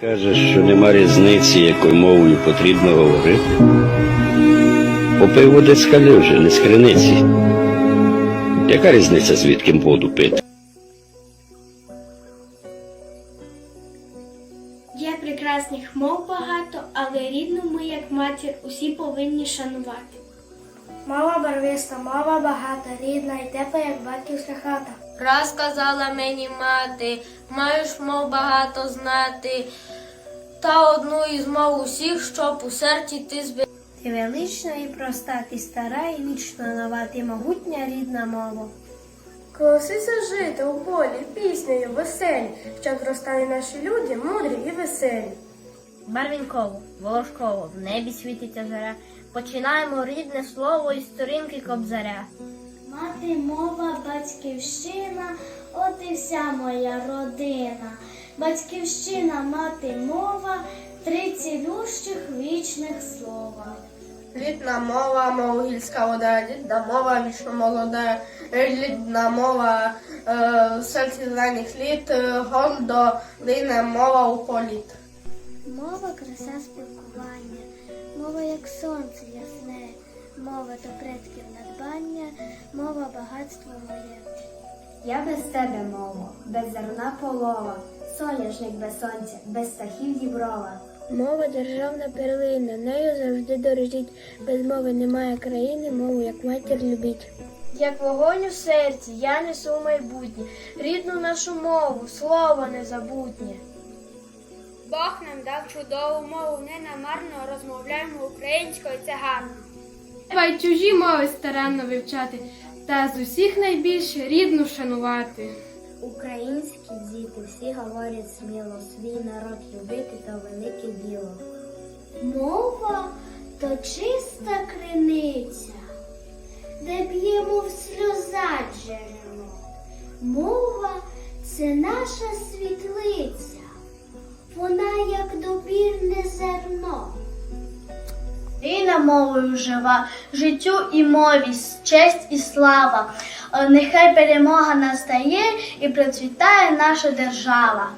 Каже, що нема різниці, якою мовою потрібно говорити. Попив води з калюжі, не з криниці. Яка різниця, звідки воду пити? Є прекрасних мов багато, але рідну ми, як матір, усі повинні шанувати. Мова барвиста, мова багата, рідна і тепла, як батьківська хата. Раз казала мені мати, маєш мов багато знати, та одну із мов усіх, щоб у серці ти збив. Ти велична і проста, ти стара і вічна нова, ти могутня рідна мова. Колосися жити у полі, піснею веселі, щоб зростали наші люди мудрі і веселі. Барвінково, волошково, в небі світиться заря. Починаємо рідне слово із сторінки кобзаря. Мати мова, батьківщина, от і вся моя родина. Батьківщина, мати мова, три цілющих вічних слова. Рідна мова, могильська вода, рідна мова, вічно молода, рідна мова е, в серці ранніх літ, е, гордо лине мова у політ. Мова краса спілкування, мова як сонце ясне, мова то предків надбання, мова багатство моє. Я без тебе мова, без зерна полова, соняшник без сонця, без птахів діброва. Мова державна перлина, нею завжди дорожіть. Без мови немає країни, мову як матір любіть. Як вогонь у серці, я несу майбутнє, рідну нашу мову, слово незабутнє. Бог нам дав чудову мову, не намарно розмовляємо українською, це гарно. Треба й чужі мови старанно вивчати, та з усіх найбільше рідну шанувати. Українські діти всі говорять сміло, свій народ любити то велике діло. Мова то чиста криниця, де б'ємо в сльоза джерело. Мова це наша вона як добірне зерно. Рідна мовою жива, життю і мові, честь і слава. Нехай перемога настає і процвітає наша держава.